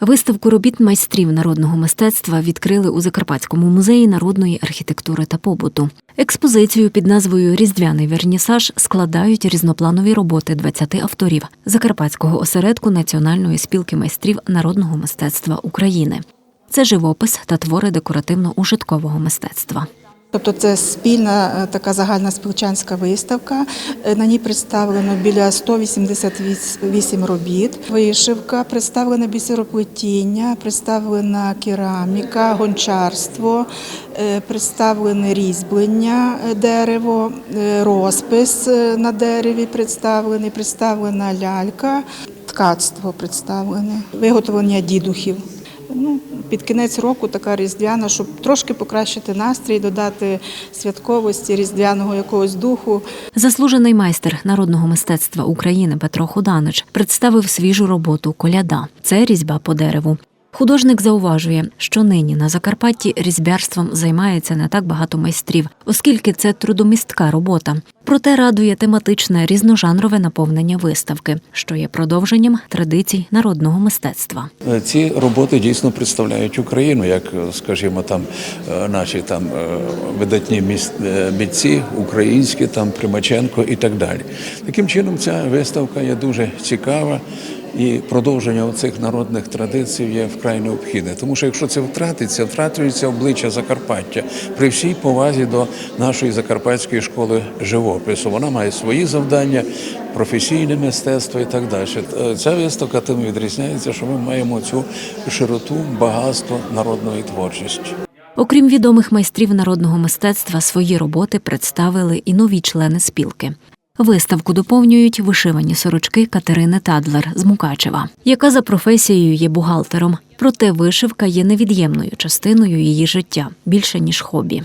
Виставку робіт майстрів народного мистецтва відкрили у Закарпатському музеї народної архітектури та побуту. Експозицію під назвою Різдвяний вернісаж складають різнопланові роботи 20 авторів Закарпатського осередку Національної спілки майстрів народного мистецтва України. Це живопис та твори декоративно-ужиткового мистецтва. Тобто це спільна е, така загальна спілчанська виставка. Е, На ній представлено біля 188 робіт. Вишивка, представлене бісероплетіння, представлена кераміка, гончарство, е, представлене різьблення дерево, розпис на дереві представлений, представлена лялька, ткацтво представлене, виготовлення дідухів. Ну, під кінець року така різдвяна, щоб трошки покращити настрій, додати святковості, різдвяного якогось духу. Заслужений майстер народного мистецтва України Петро Худанич представив свіжу роботу Коляда. Це різьба по дереву. Художник зауважує, що нині на Закарпатті різьбярством займається не так багато майстрів, оскільки це трудомістка робота. Проте радує тематичне різножанрове наповнення виставки, що є продовженням традицій народного мистецтва. Е, Ці роботи дійсно представляють Україну, як, е, скажімо, там е, наші там видатні е, українські, там Примаченко і так далі. Таким чином, ця виставка є дуже цікава. І продовження цих народних традицій є вкрай необхідне, тому що якщо це втратиться, втратується обличчя Закарпаття при всій повазі до нашої закарпатської школи живопису. Вона має свої завдання, професійне мистецтво і так далі. Е, Ця виставка тим відрізняється, що ми маємо цю широту, багатство народної творчості. Окрім відомих майстрів народного мистецтва, свої роботи представили і нові члени спілки. Виставку доповнюють вишивані сорочки Катерини Тадлер з Мукачева, яка за професією є бухгалтером. Проте вишивка є невід'ємною частиною її життя більше ніж хобі.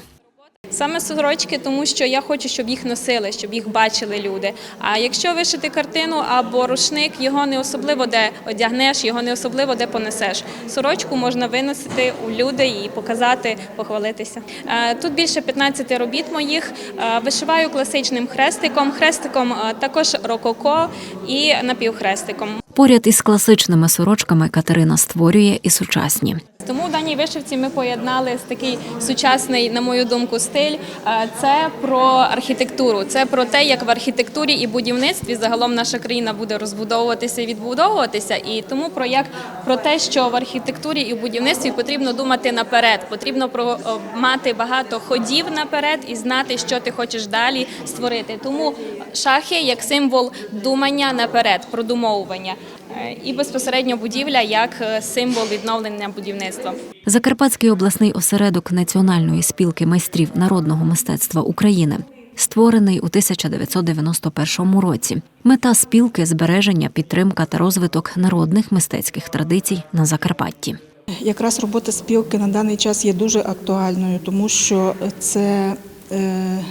Саме сорочки, тому що я хочу, щоб їх носили, щоб їх бачили люди. А якщо вишити картину або рушник, його не особливо де одягнеш, його не особливо де понесеш. Сорочку можна виносити у люди і показати, похвалитися. Е, Тут більше 15 робіт моїх. Е, Вишиваю класичним хрестиком, хрестиком е, також рококо і напівхрестиком. Поряд із класичними сорочками Катерина створює і сучасні. Тому в даній вишивці ми поєднали такий сучасний, на мою думку, стиль. Е, Це про архітектуру, це про те, як в архітектурі і будівництві загалом наша країна буде розбудовуватися і відбудовуватися. І тому про як про те, що в архітектурі і будівництві потрібно думати наперед, потрібно про е, мати багато ходів наперед і знати, що ти хочеш далі створити. Тому шахи як символ думання наперед, продумовування. Е, І безпосередньо будівля як е, символ відновлення будівництва. Закарпатський обласний осередок Національної спілки майстрів народного мистецтва України. Створений у 1991 році. Мета спілки збереження, підтримка та розвиток народних мистецьких традицій на Закарпатті. Якраз робота спілки на даний час є дуже актуальною, тому що це е,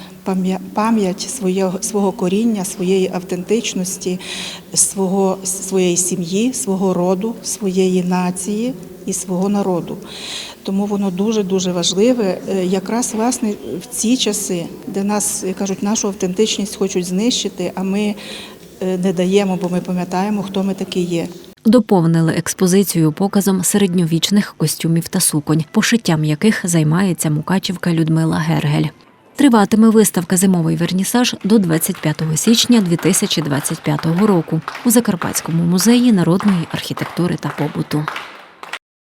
пам'ять свого коріння, своєї автентичності, свого, своєї сім'ї, свого роду, своєї нації і свого народу. Тому воно дуже дуже важливе. Е, Якраз власне в ці часи, де нас кажуть, нашу автентичність хочуть знищити, а ми е, не даємо, бо ми пам'ятаємо, хто ми такі є. Доповнили експозицію показом середньовічних костюмів та суконь, пошиттям яких займається мукачівка Людмила Гергель. Триватиме виставка Зимовий вернісаж до 25 січня 2025 року у Закарпатському музеї народної архітектури та побуту.